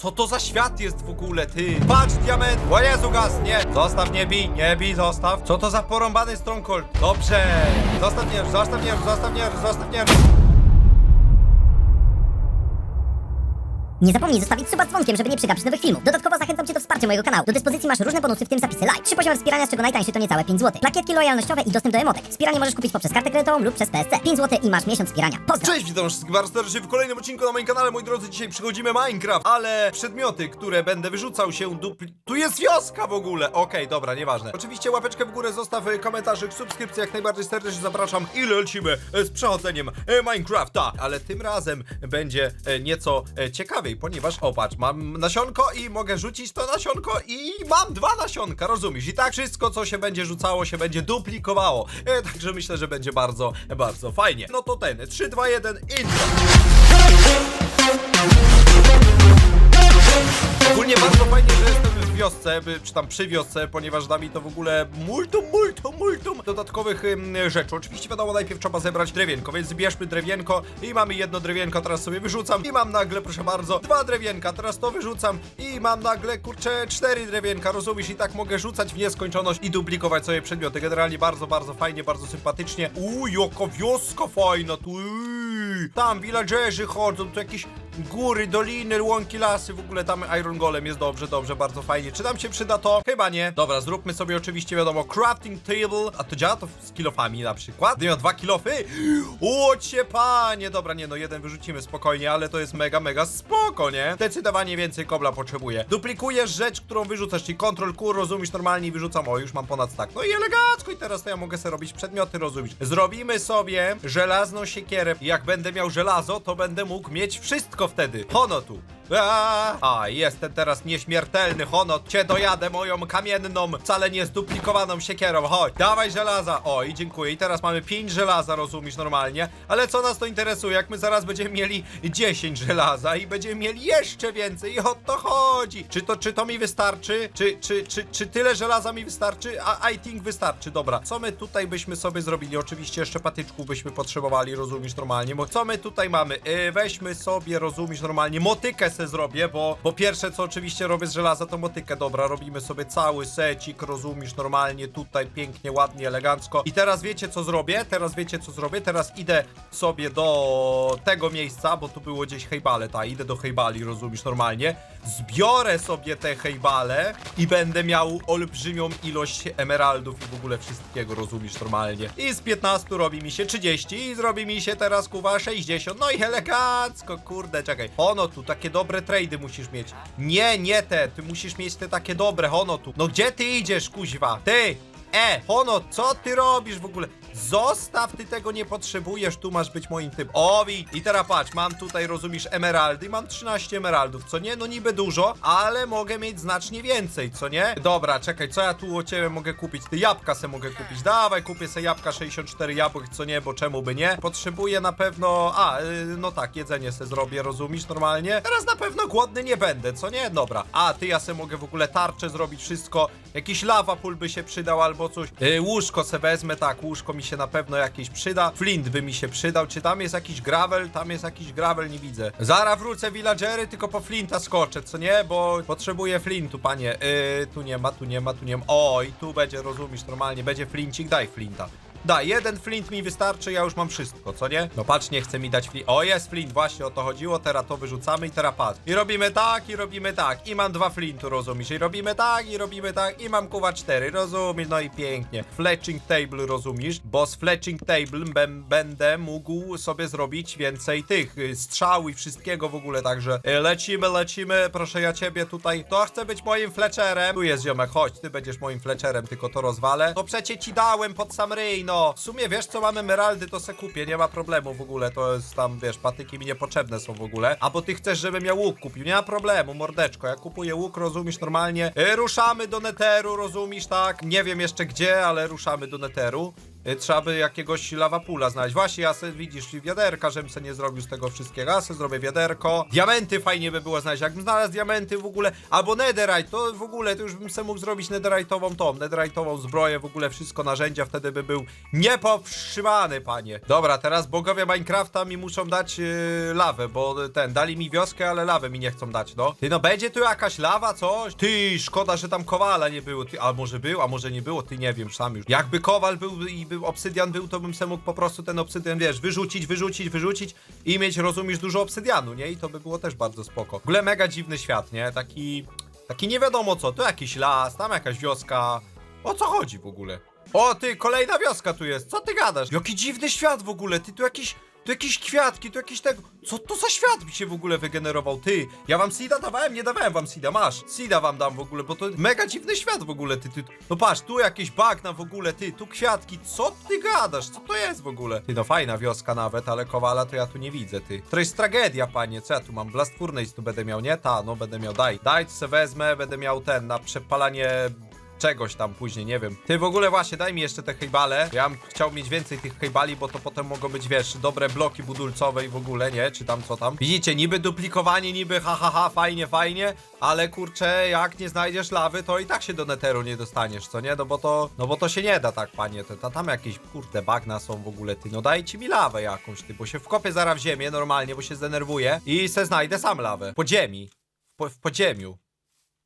Co to za świat jest w ogóle, ty? Patrz, diament! O Jezu, gaz, nie! Zostaw, nie bij, nie bij, zostaw. Co to za porąbany stronghold? Dobrze! Zostaw nie, zostaw nie, zostaw nie, zostaw nie. Nie zapomnij zostawić suba z dzwonkiem, żeby nie przegapić nowych filmów. Dodatkowo zachęcam Cię do wsparcia mojego kanału. Do dyspozycji masz różne bonusy, w tym zapisy live. Trzy poziomy wspierania, z czego najtańszy to niecałe 5 zł. Plakietki lojalnościowe i dostęp do emotek. Wspieranie możesz kupić poprzez kartę kredytową lub przez PSC. 5 zł i masz miesiąc wspierania. Pozdro! Cześć, witam wszystkich bardzo serdecznie w kolejnym odcinku na moim kanale, moi drodzy. Dzisiaj przychodzimy Minecraft, ale przedmioty, które będę wyrzucał się dupli... Tu jest wioska w ogóle! Okej, dobra, nieważne. Oczywiście łapeczkę w górę, zostaw e, komentarzyk, subskrypcję, jak najbardziej serdecznie zapraszam i lecimy z przechodzeniem e, Minecrafta. Ale tym razem będzie e, nieco e, ponieważ, o patrz, mam nasionko i mogę rzucić to nasionko i mam dwa nasionka, rozumiesz? I tak wszystko, co się będzie rzucało, się będzie duplikowało. E, także myślę, że będzie bardzo, bardzo fajnie. No to ten, 3, 2, 1, intro! Ogólnie bardzo fajnie, że jestem wiosce, czy tam przy wiosce, ponieważ da mi to w ogóle multum, multum, multum dodatkowych rzeczy. Oczywiście wiadomo, najpierw trzeba zebrać drewienko, więc zbierzmy drewienko i mamy jedno drewienko, teraz sobie wyrzucam i mam nagle, proszę bardzo, dwa drewienka, teraz to wyrzucam i mam nagle, kurczę, cztery drewienka, rozumiesz? I tak mogę rzucać w nieskończoność i duplikować sobie przedmioty. Generalnie bardzo, bardzo fajnie, bardzo sympatycznie. Uuu, jaka wioska fajna tu. Tam villagerzy chodzą, tu jakieś góry, doliny, łąki, lasy, w ogóle tam Iron Golem jest dobrze, dobrze, bardzo fajnie. Czy nam się przyda to? Chyba nie. Dobra, zróbmy sobie oczywiście, wiadomo, crafting table, a to działa to z kilofami na przykład? Gdybym miał dwa kilofy? Łocie panie! Dobra, nie no, jeden wyrzucimy spokojnie, ale to jest mega, mega spoko, nie? Zdecydowanie więcej kobla potrzebuję. Duplikujesz rzecz, którą wyrzucasz, czyli control Q, rozumiesz, normalnie i wyrzucam, o, już mam ponad stack. No i elegancko i teraz to ja mogę sobie robić przedmioty, rozumiesz. Zrobimy sobie żelazną siekierę. Jak będę miał żelazo, to będę mógł mieć wszystko wtedy. Hono tu. A, jestem teraz nieśmiertelny, Honot, cię dojadę moją kamienną, wcale nie zduplikowaną siekierą, chodź, dawaj żelaza, o i dziękuję, i teraz mamy 5 żelaza, rozumiesz, normalnie, ale co nas to interesuje, jak my zaraz będziemy mieli 10 żelaza i będziemy mieli jeszcze więcej? I o to chodzi, czy to, czy to mi wystarczy, czy, czy, czy, czy tyle żelaza mi wystarczy, a I think wystarczy, dobra, co my tutaj byśmy sobie zrobili, oczywiście jeszcze patyczków byśmy potrzebowali, rozumiesz, normalnie, bo co my tutaj mamy, yy, weźmy sobie, rozumiesz, normalnie, motykę se zrobię, bo, bo pierwsze co oczywiście robię z żelaza to motykę, dobra, robimy sobie cały secik, rozumiesz, normalnie, tutaj pięknie, ładnie, elegancko. I teraz wiecie co zrobię, teraz wiecie co zrobię, teraz idę sobie do tego miejsca, bo tu było gdzieś hejbale, ta, idę do hejbali, rozumiesz, normalnie, zbiorę sobie te hejbale i będę miał olbrzymią ilość emeraldów i w ogóle wszystkiego, rozumiesz, normalnie. I z 15 robi mi się 30 i zrobi mi się teraz, kuwa, 60, no i elegancko, kurde, czekaj. Ono tu, takie dobre trady musisz mieć. Nie, nie te, ty musisz mieć te takie dobre, Hono tu. No gdzie ty idziesz, kuźwa? Ty! E, Hono, co ty robisz w ogóle? Zostaw, ty tego nie potrzebujesz, tu masz być moim typem. O, wi- i teraz patrz, mam tutaj, rozumiesz, emeraldy, mam 13 emeraldów, co nie? No niby dużo, ale mogę mieć znacznie więcej, co nie? Dobra, czekaj, co ja tu u ciebie mogę kupić? Ty jabłka se mogę kupić, dawaj, kupię se jabłka, 64 jabłek, co nie, bo czemu by nie? Potrzebuję na pewno, a, y, no tak, jedzenie se zrobię, rozumiesz, normalnie? Teraz na pewno głodny nie będę, co nie? Dobra, a, ty ja se mogę w ogóle tarczę zrobić, wszystko, jakiś lava pool by się przydał albo coś. Y, łóżko se wezmę, tak, łóżko mi się na pewno jakieś przyda. Flint by mi się przydał. Czy tam jest jakiś gravel? Tam jest jakiś gravel, nie widzę. Zara wrócę villagery, tylko po flinta skoczę, co nie? Bo potrzebuję flintu, panie. Yy, tu nie ma, tu nie ma, tu nie ma. O, i tu będzie, rozumiesz, normalnie, będzie flincik, daj flinta. Da, jeden flint mi wystarczy, ja już mam wszystko, co nie? No patrz, nie chce mi dać flint. O, jest flint, właśnie o to chodziło, teraz to wyrzucamy i teraz patrz. I robimy tak, i robimy tak. I mam dwa flintu, rozumiesz? I robimy tak, i robimy tak, i mam kuwa cztery, rozumiesz? No i pięknie. Fletching table, rozumiesz? Bo z fletching table będę mógł sobie zrobić więcej tych y, strzał i wszystkiego w ogóle, także y, lecimy, lecimy, proszę ja ciebie tutaj. To chce być moim fletcherem. Tu jest ziomek, chodź, ty będziesz moim fletcherem, tylko to rozwalę. No przecie ci dałem pod sam ryj, no. W sumie wiesz co, mamy emeraldy, to se kupię, nie ma problemu w ogóle, to jest tam, wiesz, patyki mi niepotrzebne są w ogóle. A bo ty chcesz, żebym ja łuk kupił, nie ma problemu, mordeczko, ja kupuję łuk, rozumiesz, normalnie. Y, ruszamy do neteru, rozumiesz, tak? Nie wiem jeszcze gdzie, ale ruszamy do neteru. Y, trzeba by jakiegoś lawapula znaleźć. Właśnie, ja se, widzisz, wiaderka, żebym se nie zrobił z tego wszystkiego. Ja se zrobię wiaderko. Diamenty fajnie by było znaleźć. Jakbym znalazł diamenty w ogóle, albo netherite, to w ogóle, to już bym se mógł zrobić netherite'ową tą, netherite'ową zbroję, w ogóle wszystko narzędzia, wtedy by był niepowstrzymany, panie. Dobra, teraz bogowie Minecrafta mi muszą dać yy, lawę, bo ten, dali mi wioskę, ale lawę mi nie chcą dać, no. Ty, no będzie tu jakaś lawa, coś? Ty, szkoda, że tam kowala nie było, ty, a może był, a może nie było, ty nie wiem, sam już. Jakby kowal był i był obsydian był, to bym se mógł po prostu ten obsydian, wiesz, wyrzucić, wyrzucić, wyrzucić i mieć, rozumiesz, dużo obsydianu, nie? I to by było też bardzo spoko. W ogóle mega dziwny świat, nie? Taki, taki nie wiadomo co, tu jakiś las, tam jakaś wioska. O co chodzi w ogóle? O, ty, kolejna wioska tu jest. Co ty gadasz? Jaki dziwny świat w ogóle. Ty, tu jakieś, tu jakieś kwiatki, tu jakieś tego. Co to za świat mi się w ogóle wygenerował? Ty, ja wam Sida dawałem? Nie dawałem wam Sida, masz. Sida wam dam w ogóle, bo to mega dziwny świat w ogóle, ty, ty. No patrz, tu jakieś bagna w ogóle, ty, tu kwiatki. Co ty gadasz? Co to jest w ogóle? Ty, no fajna wioska nawet, ale kowala to ja tu nie widzę, ty. To jest tragedia, panie. Co ja tu mam? Blast Furnace tu będę miał, nie? Ta, no będę miał, daj. Daj, co se wezmę, będę miał ten, na przepalanie czegoś tam później, nie wiem. Ty w ogóle właśnie, daj mi jeszcze te hejbale. Ja bym chciał mieć więcej tych hejbali, bo to potem mogą być, wiesz, dobre bloki budulcowe i w ogóle, nie? Czy tam co tam. Widzicie, niby duplikowanie, niby ha ha ha, fajnie, fajnie, ale kurczę, jak nie znajdziesz lawy, to i tak się do neteru nie dostaniesz, co nie? No bo to, no bo to się nie da tak, panie. To, to tam jakieś, kurde, bagna są w ogóle, ty. No dajcie mi lawę jakąś, ty, bo się wkopię zaraz w ziemię normalnie, bo się zdenerwuję i se znajdę sam lawę. Po ziemi. Po, w podziemiu.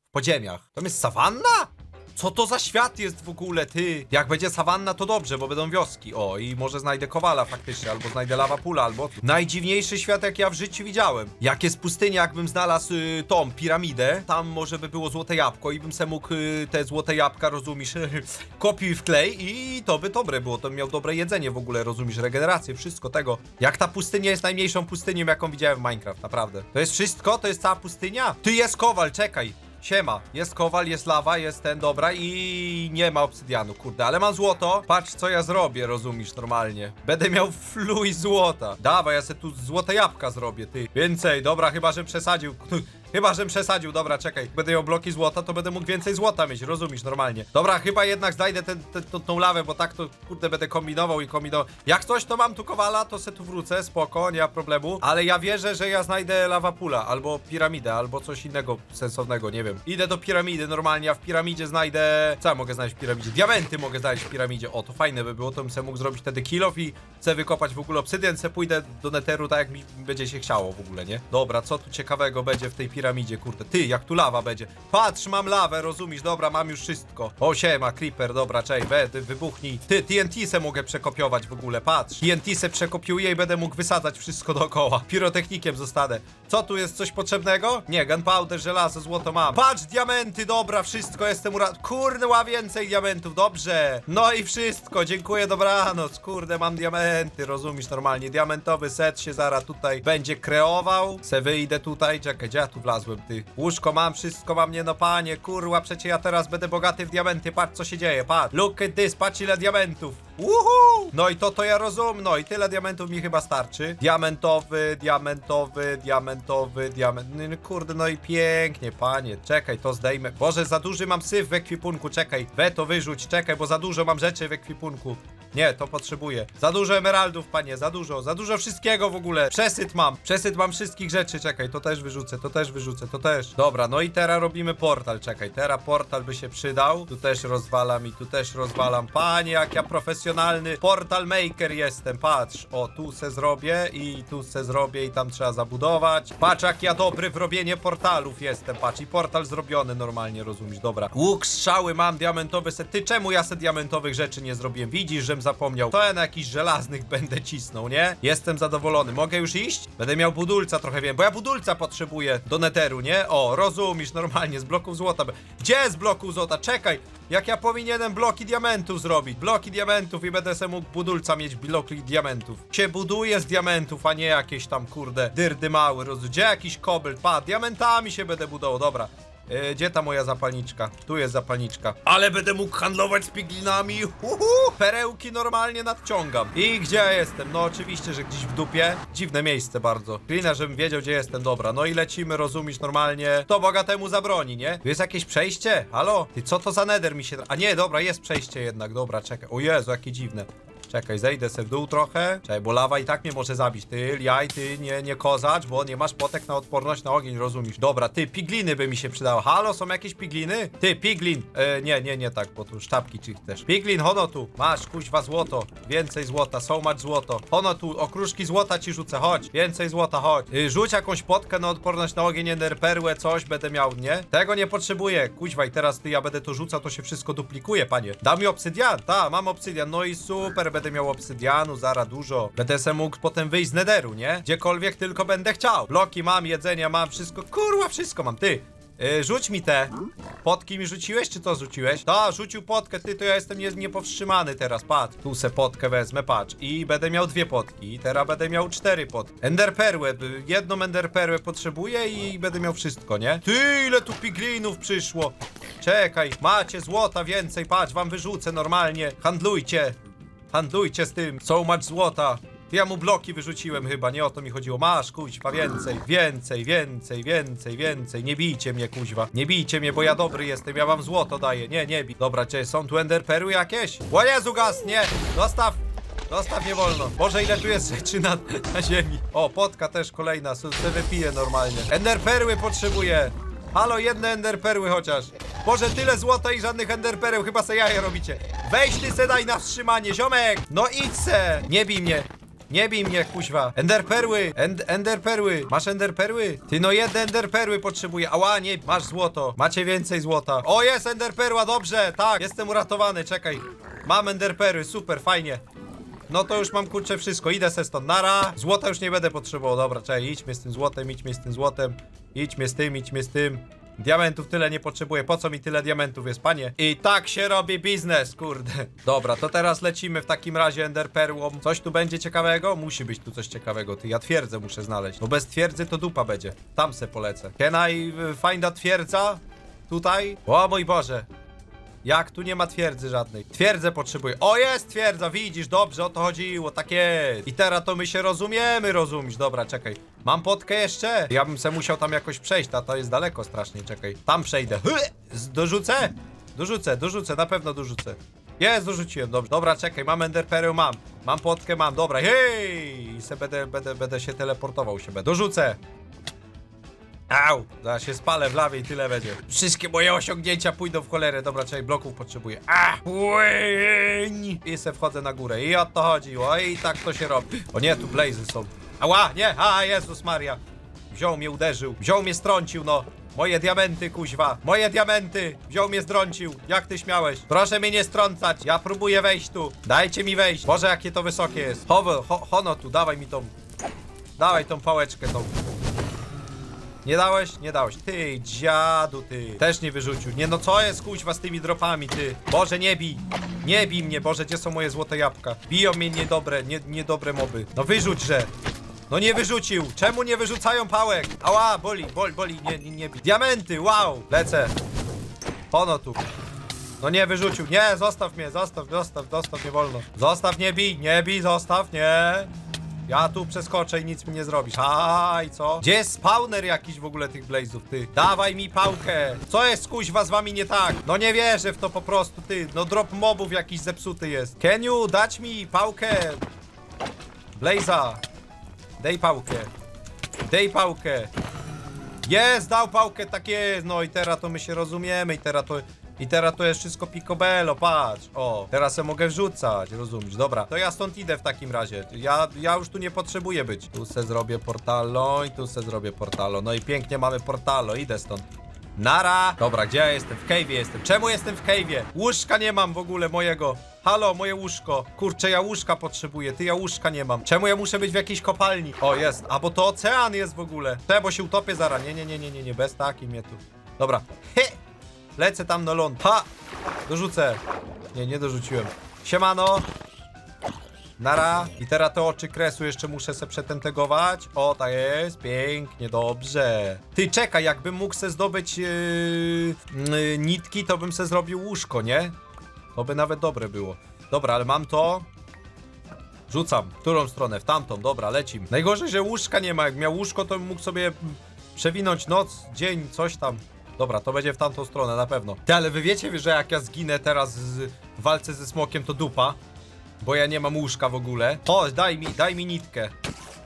W podziemiach. Tam jest sawanna? Co to za świat jest w ogóle, ty? Jak będzie sawanna, to dobrze, bo będą wioski. O, i może znajdę kowala faktycznie, albo znajdę lawa pula, albo... Najdziwniejszy świat, jak ja w życiu widziałem. Jak jest pustynia, jakbym znalazł y, tą piramidę, tam może by było złote jabłko i bym se mógł y, te złote jabłka, rozumiesz, kopił w klej i to by dobre było, to bym miał dobre jedzenie w ogóle, rozumiesz, regenerację, wszystko tego. Jak ta pustynia jest najmniejszą pustynią, jaką widziałem w Minecraft, naprawdę. To jest wszystko? To jest cała pustynia? Ty jest kowal, czekaj. Siema, jest kowal, jest lawa, jest ten, dobra i nie ma obsydianu, kurde, ale mam złoto. Patrz, co ja zrobię, rozumiesz, normalnie. Będę miał fluj złota. Dawaj, ja se tu złote jabłka zrobię, ty. Więcej, dobra, chyba, że przesadził. Chyba, że przesadził, dobra, czekaj. Będę miał bloki złota, to będę mógł więcej złota mieć, rozumiesz, normalnie. Dobra, chyba jednak znajdę ten, ten, tą, tą lawę, bo tak to, kurde, będę kombinował i kombinował. Jak coś, to mam tu kowala, to se tu wrócę, spoko, nie ma problemu. Ale ja wierzę, że ja znajdę lawa pula, albo piramidę, albo coś innego sensownego, nie wiem. Idę do piramidy normalnie, a w piramidzie znajdę... Co ja mogę znaleźć w piramidzie? Diamenty mogę znaleźć w piramidzie. O, to fajne by było, to bym sobie mógł zrobić wtedy kill off i chcę wykopać w ogóle obsydian, se pójdę do neteru tak jak mi będzie się chciało w ogóle, nie? Dobra, co tu ciekawego będzie w tej piramidzie, kurde? Ty, jak tu lawa będzie. Patrz, mam lawę, rozumiesz? Dobra, mam już wszystko. O, siema, creeper, dobra, czej, we, ty, wybuchnij. Ty, TNT se mogę przekopiować w ogóle, patrz. TNT se przekopiuję i będę mógł wysadzać wszystko dookoła. Pirotechnikiem zostanę. Co tu jest, coś potrzebnego? Nie, gunpowder, żelazo, złoto mam. Patrz, diamenty, dobra, wszystko, jestem ura... Kurde, ma więcej diamentów, dobrze. No i wszystko, dziękuję, dobranoc. Kurde, mam diamenty, rozumiesz, normalnie. Diamentowy set się zaraz tutaj będzie kreował. Se wyjdę tutaj, czekaj, gdzie ja tu wlazłem, ty? Łóżko mam, wszystko mam, nie no panie, kurwa, przecie ja teraz będę bogaty w diamenty, patrz co się dzieje, patrz. Look at this, patrz ile diamentów. Uhu! No i to to ja rozumiem, no i tyle diamentów mi chyba starczy. Diamentowy, diamentowy, diamentowy, diament... No, kurde, no i pięknie, panie. Czekaj, to zdejmę. Boże, za duży mam syf w ekwipunku, czekaj. We to wyrzuć, czekaj, bo za dużo mam rzeczy w ekwipunku. Nie, to potrzebuję. Za dużo emeraldów, panie, za dużo. Za dużo wszystkiego w ogóle. Przesyt mam. Przesyt mam wszystkich rzeczy, czekaj, to też wyrzucę, to też wyrzucę, to też. Dobra, no i teraz robimy portal, czekaj. Teraz portal by się przydał. Tu też rozwalam i tu też rozwalam. Panie, jak ja profesjonalny portal maker jestem, patrz. O, tu se zrobię i tu se zrobię i tam trzeba zabudować. Patrz, jak ja dobry w robienie portalów jestem, patrz. I portal zrobiony normalnie, rozumiesz, dobra. Łuk, strzały mam, diamentowe se. Ty, czemu ja se diamentowych rzeczy nie zrobiłem? Widzisz, żem zapomniał. To ja na jakichś żelaznych będę cisnął, nie? Jestem zadowolony. Mogę już iść? Będę miał budulca trochę wiem, bo ja budulca potrzebuję do neteru, nie? O, rozumiesz, normalnie, z bloków złota. Gdzie z bloków złota? Czekaj, jak ja powinienem bloki diamentów zrobić? Bloki diamentów i będę se mógł budulca mieć bloki diamentów. Się buduje z diamentów, a nie jakieś tam, kurde, dyrdy mały, roz... Gdzie jakiś kobylt? Pa, diamentami się będę budował, dobra. E, gdzie ta moja zapalniczka? Tu jest zapalniczka. Ale będę mógł handlować z piglinami. Uhu! Perełki normalnie nadciągam. I gdzie ja jestem? No oczywiście, że gdzieś w dupie. Dziwne miejsce bardzo. Klina, żebym wiedział, gdzie jestem. Dobra, no i lecimy, rozumiesz normalnie. To bogatemu zabroni, nie? Tu jest jakieś przejście? Halo? Ty co to za nether mi się... A nie, dobra, jest przejście jednak. Dobra, czekaj. O Jezu, jakie dziwne. Czekaj, zejdę se w dół trochę. Czekaj, bo lawa i tak mnie może zabić. Ty, jaj, ty nie, nie kozacz, bo nie masz potek na odporność na ogień, rozumiesz? Dobra, ty, pigliny by mi się przydały. Halo, są jakieś pigliny? Ty, piglin. E, nie, nie, nie tak, bo tu sztabki czy też. Piglin, hono tu. Masz, kuźwa, złoto. Więcej złota, so much złoto. Hono tu, okruszki złota ci rzucę, chodź. Więcej złota, chodź. Y, rzuć jakąś potkę na odporność na ogień, ender perłę, coś będę miał, nie? Tego nie potrzebuję. Kuźwa, i teraz ty, ja będę to rzucał, to się wszystko duplikuje, panie. Da mi obsydian? Ta, mam obsydian. No i super, będę miał obsydianu, zara dużo. Będę se mógł potem wyjść z nederu, nie? Gdziekolwiek tylko będę chciał. Bloki mam, jedzenia mam, wszystko, kurwa, wszystko mam. Ty, y, rzuć mi te. Potki mi rzuciłeś, czy to rzuciłeś? Ta, rzucił potkę, ty, to ja jestem nie, niepowstrzymany teraz, patrz. Tu se potkę wezmę, patrz. I będę miał dwie potki. I teraz będę miał cztery potki. Enderperłę, y, jedną enderperłę potrzebuję i będę miał wszystko, nie? Ty, ile tu piglinów przyszło. Czekaj, macie złota więcej, patrz, wam wyrzucę normalnie. Handlujcie. Handlujcie z tym. So much złota. Ja mu bloki wyrzuciłem chyba, nie o to mi chodziło. Masz, kuźwa, więcej, więcej, więcej, więcej, więcej. Nie bijcie mnie, kuźwa. Nie bijcie mnie, bo ja dobry jestem, ja wam złoto daję. Nie, nie bij. Dobra, czy są tu enderpery jakieś? O Jezu, gaz, nie! Dostaw! Dostaw nie wolno. Boże, ile tu jest rzeczy na, na ziemi. O, potka też kolejna, se wypiję normalnie. Enderperły potrzebuję. Halo, jedne enderperły chociaż. Boże, tyle złota i żadnych enderpereł, chyba se jaje robicie. Weź ty se daj na wstrzymanie, ziomek! No idź se! Nie bij mnie. Nie bij mnie, kuźwa. Enderperły! End, enderperły! Masz enderperły? Ty no jedne enderperły potrzebuję. Ała, nie, masz złoto. Macie więcej złota. O, jest enderperła, dobrze, tak, jestem uratowany, czekaj. Mam enderperły, super, fajnie. No to już mam kurczę wszystko, idę se stąd, nara. Złota już nie będę potrzebował, dobra, czekaj, idźmy z tym złotem, idźmy z tym złotem. Idźmy z tym, idźmy z tym. Diamentów tyle nie potrzebuję, po co mi tyle diamentów jest, panie? I tak się robi biznes, kurde. Dobra, to teraz lecimy w takim razie enderperłą. Coś tu będzie ciekawego? Musi być tu coś ciekawego, ty, ja twierdzę muszę znaleźć. Bo bez twierdzy to dupa będzie. Tam se polecę. Can I y, find a twierdza? Tutaj? O mój Boże. Jak tu nie ma twierdzy żadnej? Twierdzę potrzebuję. O, jest twierdza, widzisz, dobrze, o to chodziło, tak jest. I teraz to my się rozumiemy, rozumiesz. Dobra, czekaj. Mam potkę jeszcze? Ja bym se musiał tam jakoś przejść, a to jest daleko strasznie, czekaj. Tam przejdę. Dorzucę? Dorzucę, dorzucę, na pewno dorzucę. Jest, dorzuciłem, dobrze. Dobra, czekaj, mam enderpery, mam. Mam potkę, mam, dobra, hej! I se będę, będę, będę się teleportował się, będę. Dorzucę. Au! Zaraz się spalę w lawie i tyle będzie. Wszystkie moje osiągnięcia pójdą w cholerę. Dobra, czekaj, bloków potrzebuję. A! Łyń! I se wchodzę na górę. I o to chodzi. O, i tak to się robi. O nie, tu blazy są. Ała, nie! A, Jezus Maria. Wziął mnie, uderzył. Wziął mnie, strącił, no. Moje diamenty, kuźwa. Moje diamenty. Wziął mnie, zdrącił. Jak ty śmiałeś? Proszę mnie nie strącać. Ja próbuję wejść tu. Dajcie mi wejść. Boże, jakie to wysokie jest. Howo, ho, hono tu, dawaj mi tą... Dawaj tą pałeczkę tą. Nie dałeś? Nie dałeś. Ty, dziadu, ty. Też nie wyrzucił. Nie no, co jest kuźwa z tymi dropami, ty? Boże, nie bij. Nie bij mnie, Boże, gdzie są moje złote jabłka? Biją mnie niedobre, nie, niedobre moby. No wyrzuć, że. No nie wyrzucił. Czemu nie wyrzucają pałek? Ała, boli, boli, boli, nie, nie, nie bij. Diamenty, wow. Lecę. Pono tu. No nie wyrzucił. Nie, zostaw mnie, zostaw, zostaw, zostaw, nie wolno. Zostaw, nie bij, nie bij, zostaw, nie. Ja tu przeskoczę i nic mi nie zrobisz. A i co? Gdzie jest spawner jakiś w ogóle tych blazów, ty? Dawaj mi pałkę! Co jest kuźwa z wami nie tak? No nie wierzę w to po prostu, ty. No drop mobów jakiś zepsuty jest. You dać mi pałkę? Blaza. Dej pałkę. Dej pałkę. Jest, dał pałkę, tak jest. No i teraz to my się rozumiemy i teraz to... I teraz to jest wszystko picobello, patrz. O, teraz se mogę wrzucać, rozumiesz? Dobra, to ja stąd idę w takim razie. Ja, ja już tu nie potrzebuję być. Tu se zrobię portalo i tu se zrobię portalo. No i pięknie mamy portalo, idę stąd. Nara! Dobra, gdzie ja jestem? W cave'ie jestem. Czemu jestem w cave'ie? Łóżka nie mam w ogóle mojego. Halo, moje łóżko. Kurczę, ja łóżka potrzebuję. Ty, ja łóżka nie mam. Czemu ja muszę być w jakiejś kopalni? O, jest. A, bo to ocean jest w ogóle. Te, bo się utopię zaraz. Nie, nie, nie, nie, nie, nie. Bez takiej mnie tu. Dobra. He! Lecę tam na ląd. Ha! Dorzucę. Nie, nie dorzuciłem. Siemano. Nara. I teraz te oczy kresu jeszcze muszę se przetentegować. O, tak jest. Pięknie, dobrze. Ty, czekaj, jakbym mógł se zdobyć yy, yy, nitki, to bym se zrobił łóżko, nie? To by nawet dobre było. Dobra, ale mam to. Rzucam. W którą stronę? W tamtą. Dobra, lecim. Najgorzej, że łóżka nie ma. Jak miał łóżko, to bym mógł sobie mm, przewinąć noc, dzień, coś tam. Dobra, to będzie w tamtą stronę, na pewno. Ty, ale wy wiecie, że jak ja zginę teraz w walce ze smokiem, to dupa. bo ja nie mam łóżka w ogóle. Chodź, daj mi, daj mi nitkę.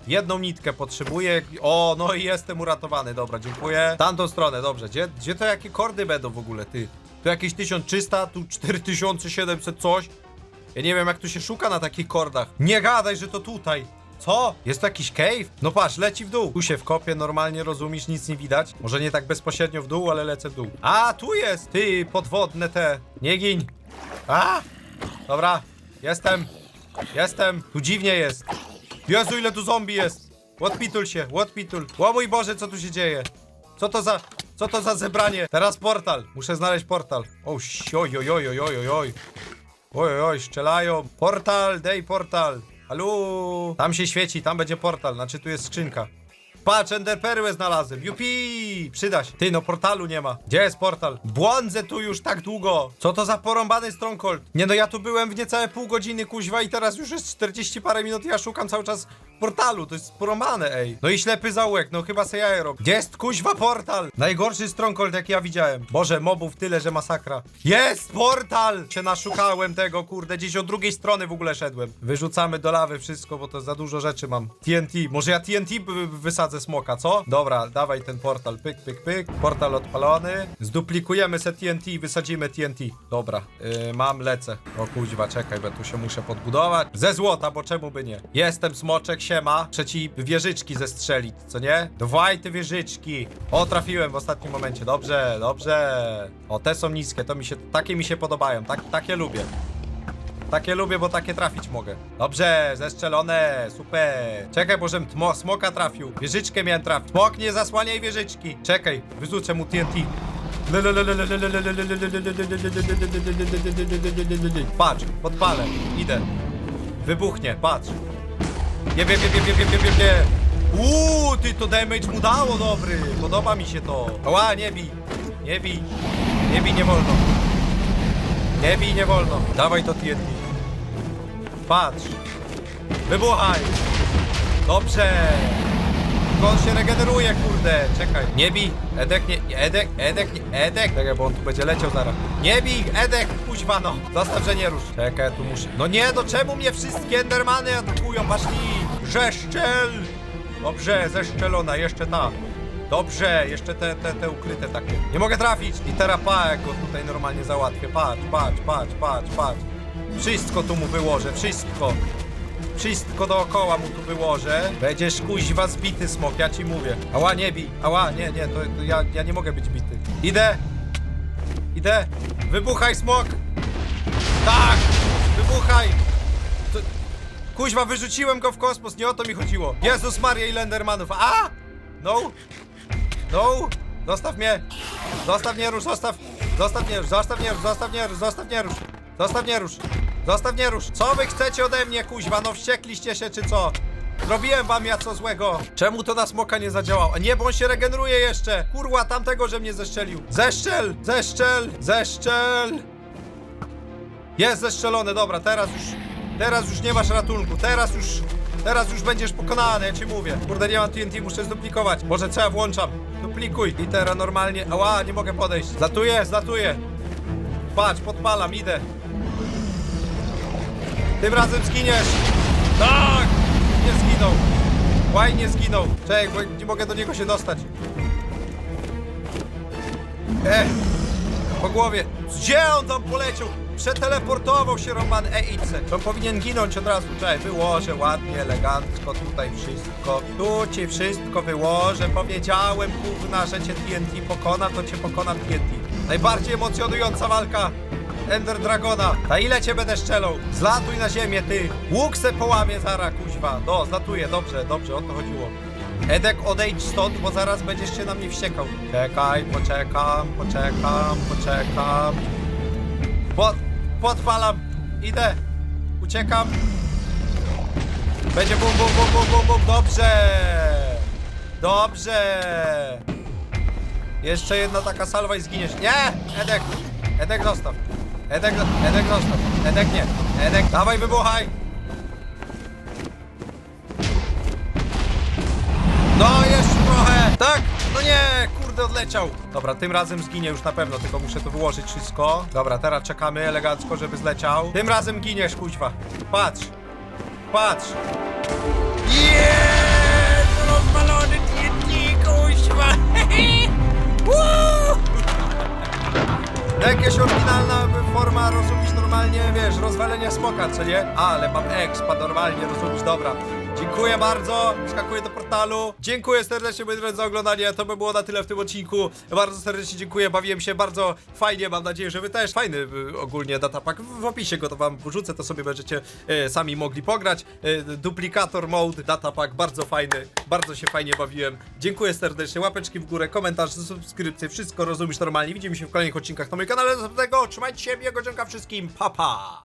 Jedną nitkę potrzebuję. O, no i jestem uratowany. Dobra, dziękuję. Tamtą stronę, dobrze. Gdzie, gdzie to jakie kordy będą w ogóle, ty? Tu jakieś 1300, tu 4700 coś. Ja nie wiem, jak tu się szuka na takich kordach. Nie gadaj, że to tutaj. Co? Jest to jakiś cave? No patrz, leci w dół. Tu się wkopie, normalnie rozumiesz, nic nie widać. Może nie tak bezpośrednio w dół, ale lecę w dół. A, tu jest! Ty, podwodne te. Nie gin. A! Dobra, jestem. Jestem. Tu dziwnie jest. Jezu, ile tu zombie jest! Łotpitul się, łotpitul. O mój Boże, co tu się dzieje? Co to za... Co to za zebranie? Teraz portal. Muszę znaleźć portal. O, oj, oj, oj, oj, oj, oj. Oj, oj, oj, strzelają. Portal, dej portal. Halo. Tam się świeci, tam będzie portal. Znaczy, tu jest skrzynka. Patrz, enderperłę znalazłem. Jupi! Przyda się. Ty, no portalu nie ma. Gdzie jest portal? Błądzę tu już tak długo. Co to za porąbany stronghold? Nie no, ja tu byłem w niecałe pół godziny, kuźwa, i teraz już jest 40 parę minut i ja szukam cały czas portalu. To jest porąbane, ej. No i ślepy zaułek, no chyba se jaja robię. Gdzie jest kuźwa portal? Najgorszy stronghold, jaki ja widziałem. Boże, mobów tyle, że masakra. Jest portal! Się naszukałem tego, kurde, gdzieś od drugiej strony w ogóle szedłem. Wyrzucamy do lawy wszystko, bo to za dużo rzeczy mam. TNT, może ja TNT wysadzę smoka, co? Dobra, dawaj ten portal, pyk, pyk, pyk. Portal odpalony. Zduplikujemy se TNT i wysadzimy TNT. Dobra, yy, mam, lecę. O kuźwa, czekaj, bo tu się muszę podbudować. Ze złota, bo czemu by nie? Jestem smoczek, siema. Trzeci wieżyczki zestrzelić, co nie? Dwaj te wieżyczki. O, trafiłem w ostatnim momencie. Dobrze, dobrze. O, te są niskie, to mi się, takie mi się podobają. Tak, takie lubię. Takie lubię, bo takie trafić mogę. Dobrze, zestrzelone, super. Czekaj, bo żem tmo, smoka trafił. Wieżyczkę miałem trafić. Smok, nie zasłaniaj wieżyczki. Czekaj, wyrzucę mu TNT. Patrz, podpalę, idę. Wybuchnie, patrz. Nie, nie, nie, nie, nie, nie, nie, nie. Uuu, ty to damage mu dało dobry. Podoba mi się to. Ła, nie bij. Nie bij. Nie bij, nie wolno. Nie bij, nie wolno. Dawaj to TNT. Patrz. Wybuchaj. Dobrze. Tylko on się regeneruje, kurde. Czekaj. Nie bij. Edek, nie, Edek, Edek, nie, Edek. Czekaj, bo on tu będzie leciał zaraz. Nie bij, Edek, kuźwa no. Zostaw, że nie rusz. Czekaj, tu muszę. No nie, no czemu mnie wszystkie Endermany atakują? Paszli. Rzeszczel. Dobrze, zeszczelona, jeszcze ta. Dobrze, jeszcze te, te, te ukryte takie. Nie mogę trafić. Pa, jak go tutaj normalnie załatwię. Patrz, patrz, patrz, patrz, patrz. Wszystko tu mu wyłożę, wszystko. Wszystko dookoła mu tu wyłożę. Będziesz kuźwa zbity smok, ja ci mówię. Ała, nie bij. Ała, nie, nie, to, to ja, ja nie mogę być bity. Idę. Idę. Wybuchaj smok. Tak. Wybuchaj. Kuźwa, wyrzuciłem go w kosmos, nie o to mi chodziło. Jezus Maria i Lendermanów. A! No! No! Zostaw mnie! Zostaw nie rusz, zostaw! Zostaw nie rusz, zostaw nie rusz, zostaw nie rusz, zostaw nie rusz! Zostaw nie rusz! Zostaw nie rusz! Co wy chcecie ode mnie, kuźwa? No wściekliście się, czy co? Zrobiłem wam ja co złego! Czemu to na smoka nie zadziałało? Nie, bo on się regeneruje jeszcze! Kurwa, tamtego, że mnie zeszczelił! Zeszczel! Zeszczel! Zeszczel! Jest zestrzelony, dobra, teraz już... Teraz już nie masz ratunku, teraz już... Teraz już będziesz pokonany, ja ci mówię. Kurde, nie mam TNT, muszę zduplikować. Może co ja włączam? Duplikuj. Litera normalnie. Ała, nie mogę podejść. Zlatuję, zlatuję. Patrz, podpalam, idę. Tym razem zginiesz. Tak! Nie zginął. Łaj nie zginął. Czekaj, bo nie mogę do niego się dostać. E, po głowie. Gdzie on tam poleciał? Przeteleportował się Roman se. To powinien ginąć od razu. Czekaj, wyłożę ładnie, elegancko tutaj wszystko. Tu ci wszystko wyłożę. Powiedziałem, kurna, że cię TNT pokona, to cię pokona TNT. Najbardziej emocjonująca walka Ender Dragona. Na ile cię będę strzelał? Zlatuj na ziemię, ty. Łuk se połamie zara, kuźwa. No, zlatuję, dobrze, dobrze, o to chodziło. Edek, odejdź stąd, bo zaraz będziesz się na mnie wściekał. Czekaj, poczekam, poczekam, poczekam. Pod, podpalam. Idę. Uciekam. Będzie bum, bum, bum, bum, bum, bum. Dobrze. Dobrze. Jeszcze jedna taka salwa i zginiesz. Nie! Edek! Edek zostaw. Edek, Edek zostaw. Edek nie. Edek, dawaj wybuchaj. No jeszcze trochę. Tak? No nie, kurde odleciał. Dobra, tym razem zginie już na pewno, tylko muszę to wyłożyć wszystko. Dobra, teraz czekamy elegancko, żeby zleciał. Tym razem giniesz, kuźwa. Patrz. Patrz. Jest! Rozwalony TNT, kuźwa! Jakaś oryginalna forma, rozumiesz, normalnie, wiesz, rozwalenia smoka, co nie? Ale mam expa, normalnie, rozumiesz, dobra. Dziękuję bardzo, skakuję do portalu. Dziękuję serdecznie, moi drodzy, za oglądanie. To by było na tyle w tym odcinku. Bardzo serdecznie dziękuję, bawiłem się bardzo fajnie. Mam nadzieję, że wy też. Fajny y, ogólnie datapak. W opisie go to wam wrzucę, to sobie będziecie y, sami mogli pograć. Y, duplikator mode, datapak, bardzo fajny. Bardzo się fajnie bawiłem. Dziękuję serdecznie. Łapeczki w górę, komentarz, subskrypcje, wszystko rozumiesz normalnie. Widzimy się w kolejnych odcinkach na moim kanale. Do tego trzymajcie się, miłego dzięka wszystkim. Pa, pa!